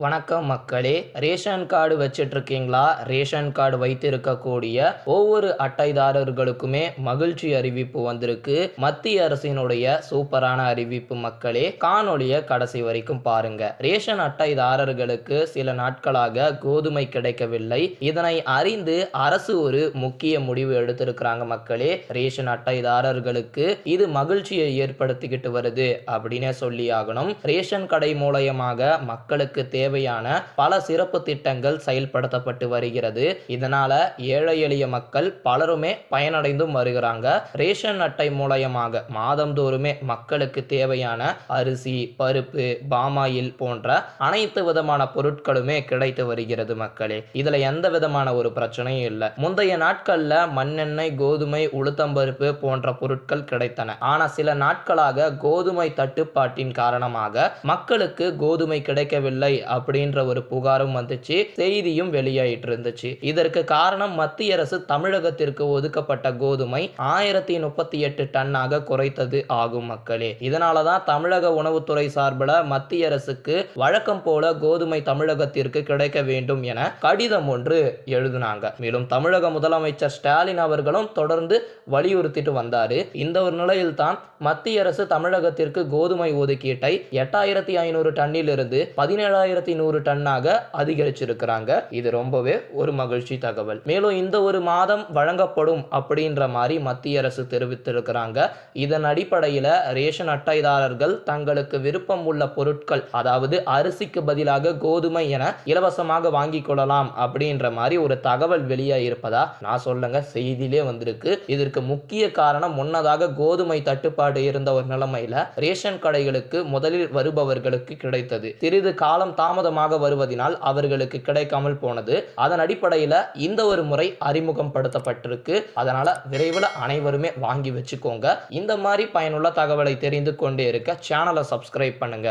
வணக்கம் மக்களே ration card வச்சிட்ருக்கீங்களா? ரேஷன் கார்டு வைத்திருக்கக்கூடிய ஒவ்வொரு அட்டைதாரர்களுக்குமே மகிழ்ச்சி அறிவிப்பு வந்திருக்கு. மத்திய அரசினுடைய சூப்பரான அறிவிப்பு மக்களே காணொளிய கடைசி வரைக்கும் பாருங்க. ரேஷன் அட்டைதாரர்களுக்கு சில நாட்களாக கோதுமை கிடைக்கவில்லை. இதனை அறிந்து அரசு ஒரு முக்கிய முடிவு எடுத்திருக்கிறாங்க மக்களே. ரேஷன் அட்டைதாரர்களுக்கு இது மகிழ்ச்சியை ஏற்படுத்திக்கிட்டு வருது அப்படின்னே சொல்லி ஆகணும். ரேஷன் கடை மூலயமாக மக்களுக்கு தேவை தேவையான பல சிறப்பு திட்டங்கள் செயல்படுத்தப்பட்டு வருகிறது. இதனால ஏழை எளிய மக்கள் பலருமே பயனடைந்தும் வருகிறாங்க. ரேஷன் அட்டை மூலயமாக மாதந்தோறுமே மக்களுக்கு தேவையான அரிசி பருப்பு பாமாயில் போன்ற அனைத்து விதமான பொருட்களுமே கிடைத்து வருகிறது மக்களே. இதுல எந்த விதமான ஒரு பிரச்சனையும் இல்லை. முந்தைய நாட்கள்ல மண்ணெண்ணெய் கோதுமை உளுத்தம்பருப்பு போன்ற பொருட்கள் கிடைத்தன. ஆனா சில நாட்களாக கோதுமை தட்டுப்பாட்டின் காரணமாக மக்களுக்கு கோதுமை கிடைக்கவில்லை அப்படின்ற ஒரு புகாரும் வந்துச்சு. செய்தியும் வெளியாயிட்டு இருந்துச்சு இதற்கு காரணம் மத்திய அரசு தமிழகத்திற்கு ஒதுக்கப்பட்ட கோதுமை ஆயிரத்தி முப்பத்தி எட்டு டன்னாக குறைத்தது ஆகும் மக்களே. இதனாலதான் தமிழக உணவுத்துறை சார்பில் மத்திய அரசுக்கு வழக்கம் போல கோதுமை தமிழகத்திற்கு கிடைக்க வேண்டும் என கடிதம் ஒன்று எழுதினாங்க. மேலும் தமிழக முதலமைச்சர் ஸ்டாலின் அவர்களும் தொடர்ந்து வலியுறுத்திட்டு வந்தாரு. இந்த ஒரு நிலையில் தான் மத்திய அரசு தமிழகத்திற்கு கோதுமை ஒதுக்கீட்டை எட்டாயிரத்தி ஐநூறு டன்னிலிருந்து பதினேழாயிரத்தி நூறு டன்னாக அதிகரிச்சிருக்கிறாங்க. இது ரொம்பவே ஒரு மகிழ்ச்சி தகவல். மேலும் இந்த ஒரு மாதம் வழங்கப்படும் அப்படின்ற மாதிரி மத்திய அரசு தெரிவித்திருக்கிறாங்க. இதன் அடிப்படையில் ரேஷன் அட்டைதாரர்கள் தங்களுக்கு விருப்பம் உள்ள பொருட்கள் அதாவது அரிசிக்கு பதிலாக கோதுமை என இலவசமாக வாங்கிக் கொள்ளலாம் அப்படின்ற மாதிரி ஒரு தகவல் வெளியாக இருப்பதா நான் சொல்லுங்க. செய்தியிலே வந்திருக்கு. இதற்கு முக்கிய காரணம் முன்னதாக கோதுமை தட்டுப்பாடு இருந்த ஒரு நிலைமையில ரேஷன் கடைகளுக்கு முதலில் வருபவர்களுக்கு கிடைத்தது. சிறிது காலம் தாமதமாக வருவதினால் அவர்களுக்கு கிடைக்காமல் போனது. அதன் அடிப்படையில் இந்த ஒரு முறை அறிமுகம் படுத்தப்பட்டிருக்கு அதனால விரைவில் அனைவருமே வாங்கி வச்சுக்கோங்க. இந்த மாதிரி பயனுள்ள தகவலை தெரிந்து கொண்டே இருக்க சேனலை சப்ஸ்கிரைப் பண்ணுங்க.